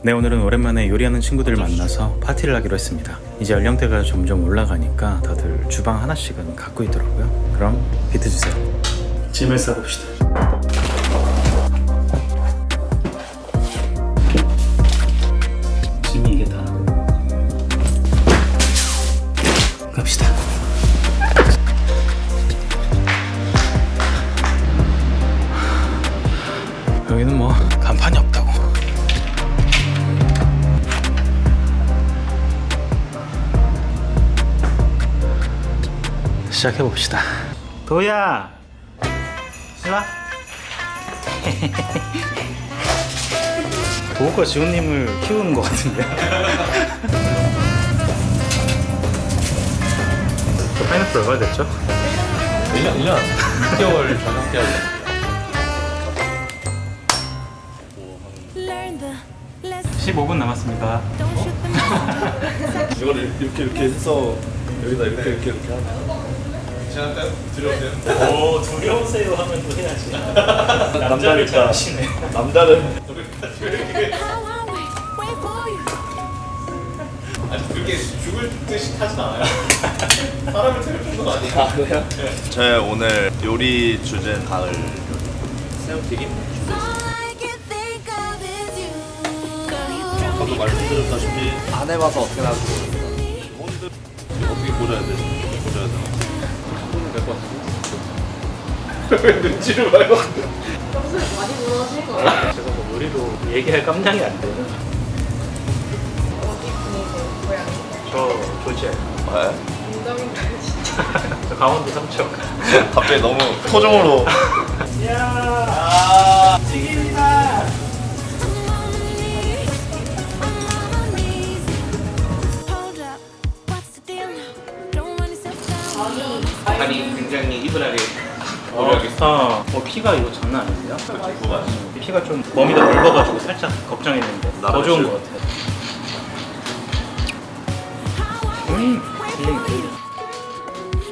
네 오늘은 오랜만에 요리하는 친구들 만나서 파티를 하기로 했습니다. 이제 연령대가 점점 올라가니까 다들 주방 하나씩은 갖고 있더라고요. 그럼 비트 주세요. 짐을 싸봅시다. 짐이 이게 다. 갑시다. 여기는 뭐 간판이 없다 시작해 봅시다. 도야, 일라. 도우과 지훈님을 키우는 것 같은데. 저 파인애플 얼마 됐죠? 1년, 1년 6개월 전 함께 하고 Learn the lesson. 15분 남았습니다. 이거를 이렇게 이렇게 해서 여기다 이렇게 이렇게 이렇게 하면 때 들어오세요 오 두려우세요 하면 또 해야지. 남자를 잘하시네. for you. 아니 그렇게 죽을 듯이 타진 않아요 사람을 태울 정도가 아니에요 아 그래요? 저의 오늘 요리 주제 닭을 새우튀김? 아까도 말씀드렸다시피 안 해봐서 어떻게 나올지 기본들 어떻게 꽂아야 되지? 될것 같은데 왜 눈치를 봐요? 제가 뭐 요리로 얘기할 깜냥이 안 돼요. 어디 분이세요? 고향이? 저 조지아요. 네. 인정인가요 진짜? 저 강원도 삼척. 갑자기 너무 토종으로 야, 튀김 아니 굉장히 이분하게 어, 좋다. 어, 피가 이거 장난 아닌데요? 피가 좀더 넓어가지고 살짝 걱정했는데 더 좋은 것 같아요. 음, you.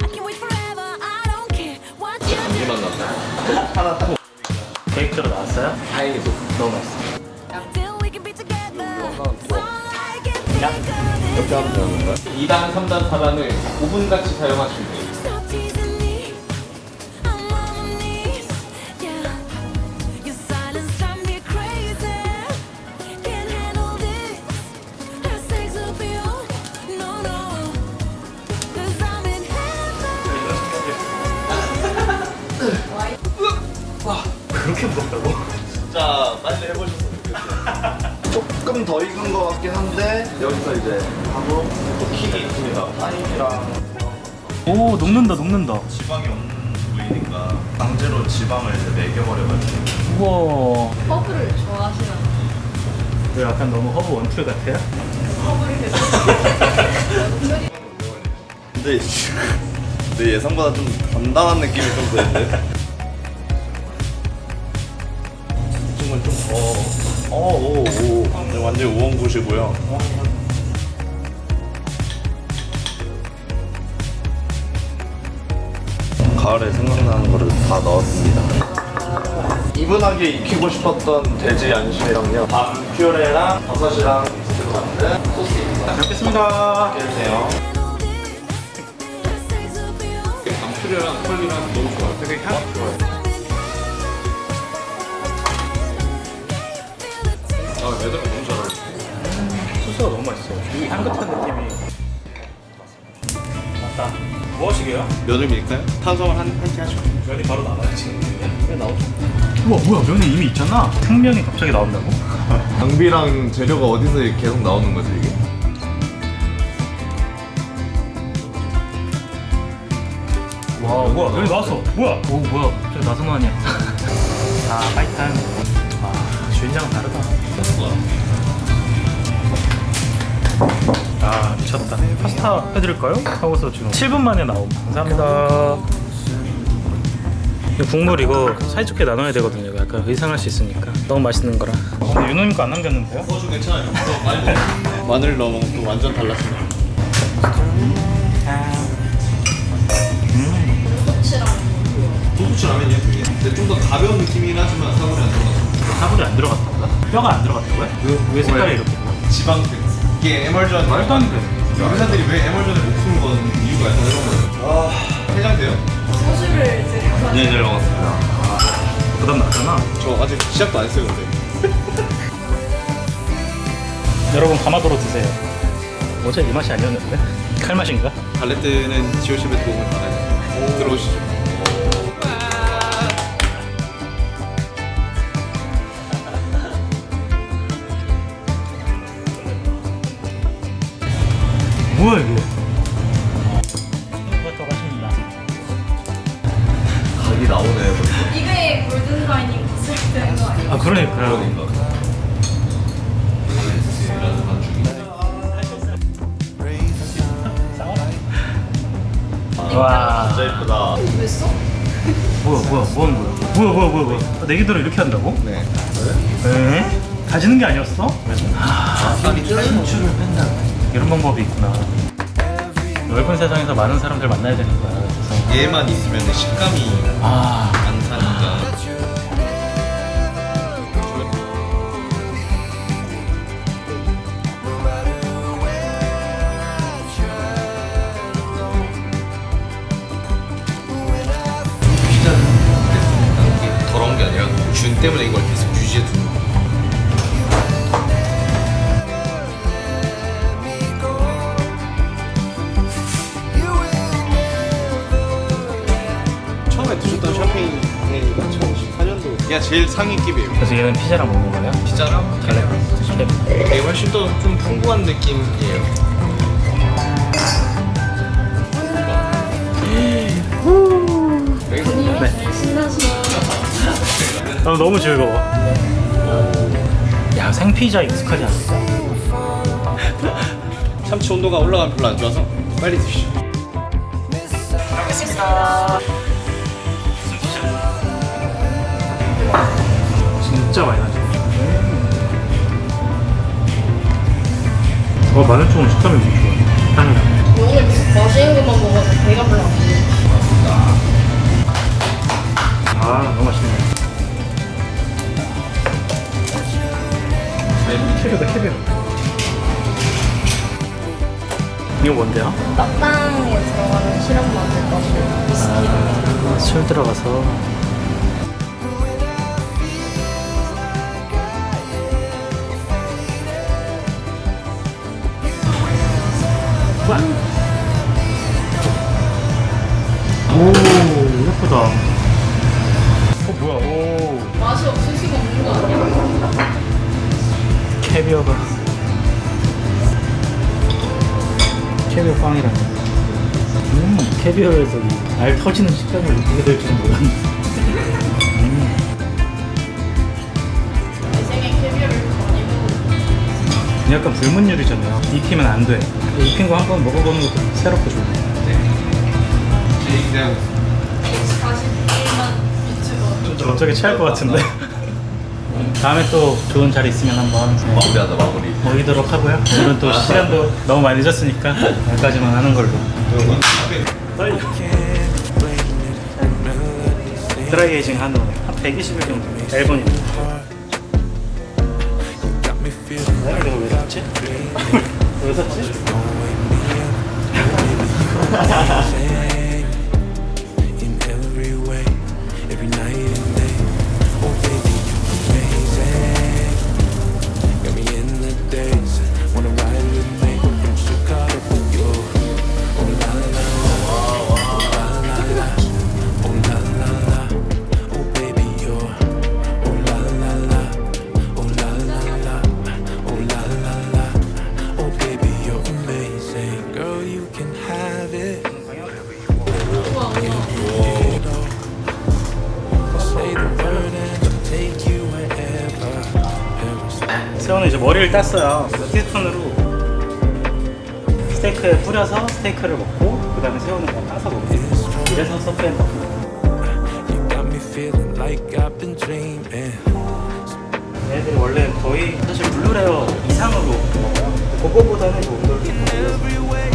I can wait forever. I don't care what you do. 케이크가 나왔어요? 다행히도 너무 맛있어. Till we can be together. All I can think of is 이렇게 하면 되는 거야? 2단, 3단, 4단을 5분 같이 사용하시면 돼요 여기서 이제 하고 또 킥이 있습니다 파인이랑 오, 녹는다, 녹는다. 지방이 없는 부위니까 강제로 지방을 이제 매겨버려가지고 우와. 허브를 좋아하시나? 왜 약간 너무 허브 원툴 같아요? 근데 내 예상보다 좀 단단한 느낌이 좀 드는데 지금은 좀더 어오오 네, 완전 우엉굿이고요 가을에 생각나는 거를 다 넣었습니다 이분하게 익히고 싶었던 돼지 안심이랑요 밤 퓨레랑 버섯이랑 들어갔는데 소스입니다 잘 먹겠습니다. appeal. 방출이랑 컬리랑 너무 좋아요 되게 향 좋아요 아 매듭 너무 잘하죠 소스가 너무 맛있어요. 이 향긋한 느낌이. 맞다. 뭐 하시게요? 면을 밀까요? 탄수화물 한, 한개 하시고 면이 바로. 왜 나오죠? 우와, 뭐야, 면이 이미 있잖아. 생면이 갑자기 나온다고? 장비랑 재료가 어디서 계속 나오는 거지 이게? 와, 뭐야, 여기 나왔어. 뭐야? 오, 뭐야, 저기 나선호 아니야. 아, 파이탄. 아, 주인장은 다르다. 아, 미쳤다. 파스타 해드릴까요? 하고서 지금 7분 만에 나옴. 감사합니다. 이 국물 이거 사이좋게 나눠야 되거든요. 약간 의상할 수 있으니까. 너무 맛있는 거라. 근데 윤호님 거안 남겼는데요? 소주 괜찮아요 또 많이 먹 마늘 넣어 먹으면 또 완전 달랐습니다 소부치 라면이요 그게 근데 좀 더 가벼운 느낌이긴 하지만 사골이 안 들어가서 사불이 안 들어갔던가? 뼈가 안 들어갔다고요? 왜, 왜 색깔이 이렇게? 지방층. 이게 에멀전. 말도 안 돼. 의사들이 왜 에멀전을 못 푸는 건 이유가 약간 이런 거예요. 아, 해장돼요? 소주를 드려서 네, 네, 먹었습니다. 부담 나잖아. 저 아직 시작도 안 했어요, 근데. 여러분 가마도로 드세요. 어제 이 맛이 아니었는데? 칼 맛인가? 갈레트는 지오십의 도움을 받아요. 들어오시죠. 뭐야 이게? 더 맛있습니다. 각이 나오네. 이게 골든 라인이 있을 때는 거 아니에요? 아 그러니까요. 와. 진짜 예쁘다. 왜 써? 뭐야 뭐야 뭐 하는 거야? 뭐야 뭐야 뭐야 뭐야? 내기도를 이렇게 한다고? 네. 에? 가지는 게 아니었어? 아, 쌀이 탈출을 뺀다. 이런 방법이 있구나. 넓은 세상에서 많은 사람들 만나야 되는 거야. 그래서 얘만 있으면 식감이 아 안 사니까. 피자는 그랬으니까 이게 더러운 게 아니라 균 때문에 이걸 계속 제일 상위급이에요 그래서 얘는 피자랑 먹는 거예요? 피자랑 갈래? 네. 되게 훨씬 더 좀 풍부한 느낌이에요 제일 신나시는 아, 너무 즐거워. 야 생피자 익숙하지 않을까? 참치 온도가 올라가면 별로 안 좋아서 빨리 드시죠 진짜 많이 나죠. 어 마늘총은 식감이 좋아. 향이랑. 오늘 맛있는 것만 먹어서 배가 별로 안 불러 아 너무 맛있네. 캐비어다 캐비어. 이거 뭔데요? 떡빵에 들어가는 거고 위스키랑 아, 술 들어가서. 오 예쁘다. 어 뭐야? 오 맛이 없을 수가 없는 거 아니야? 캐비어가 캐비어 빵이라니. 음 캐비어에서 이알 터지는 식감을 느끼게 될 줄은 몰랐네. 약간 불문율이잖아요. 익히면 안 돼. 익힌 거 한 번 먹어보는 것도 새롭고 좋네. 제 그냥 41만 유튜버 갑자기 취할 것 같은데. 다음에 또 좋은 자리 있으면 한번 네, 마무리하자 마무리. 모이도록 하고요. 오늘은 또 시간도 너무 많이 늦었으니까 여기까지만 하는 걸로. 드라이 에이징 한 후, 한 120일 정도. 앨범입니다. In every way, every night 새우는 이제 머리를 땄어요. 티스푼으로 스테이크에 뿌려서 스테이크를 먹고 그 다음에 새우는 그냥 따서 먹고 이래서 서프앤 You got me feeling like I've been dreaming. 얘들이 원래 거의 사실 블루레어 이상으로 먹어요. 그거보다는 뭐 Every way,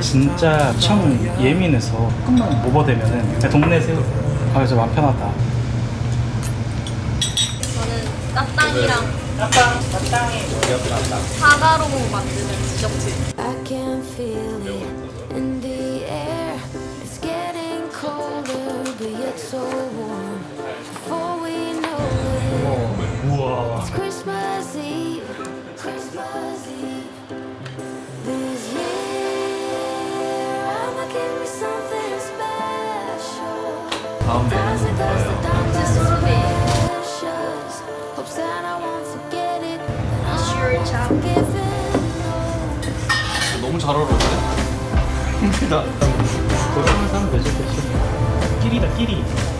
진짜 청 예민해서 조금만 오버되면은 그냥 동네 새우. 아, 그래서 마음 편하다. 저는 따땅이랑 따땅, 따땅이 사과로 만드는 디저트. I can feel it in the air. It's getting colder, but yet so warm. Before we know it, 우와. it's Christmas special. Thousand goes the darkness precious. Hope Santa won't forget it. Sure, chap. Giving. 너무 잘 어울리네. 고생을 사는 되죠, 대신. 끼리다, 끼리. I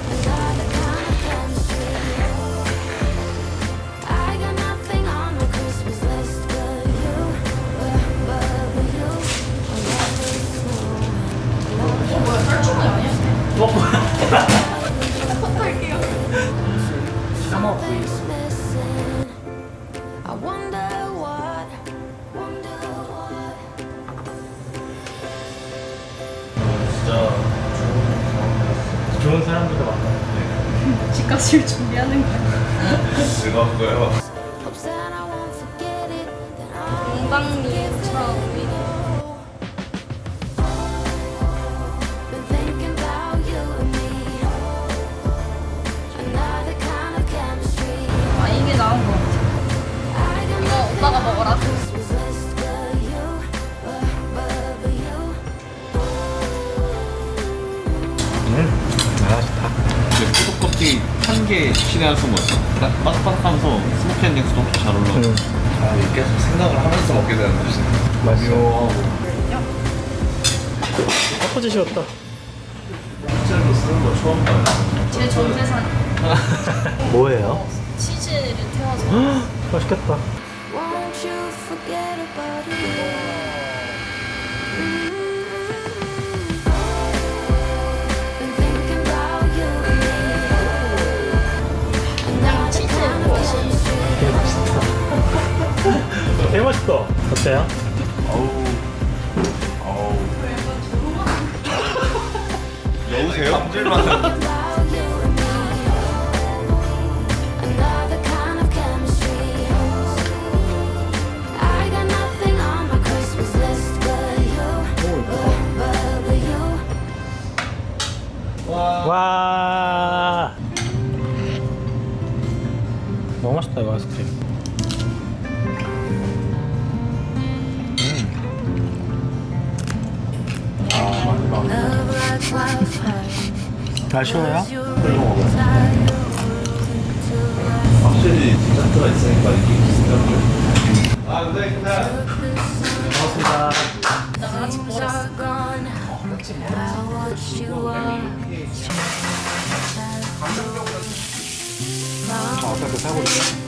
what, wonder what. 좋은 사람들도 많아요. 집값을 준비하는 거야. 즐거웠고요. 한개 신의 한 뭐였어? 바삭바삭하면서 스모키한 냉수도 엄청 잘 올라와. 음, 아, 이게 계속 생각을 하면서 먹게 되는 거지. 맛있어. 엎어지셨다. 실제로 쓰는 거 처음 봐요. 제 전재산 뭐예요? 치즈를 태워서. 맛있겠다. 되게 맛있다. 어때요? 여우세요? 감질만 wildfire. 아쉬워요? 확실히 디저트가 있으니까 이게 생각을. 아, 네, 버렸어. are gone. I watch you walk. 아까 그 사고 Got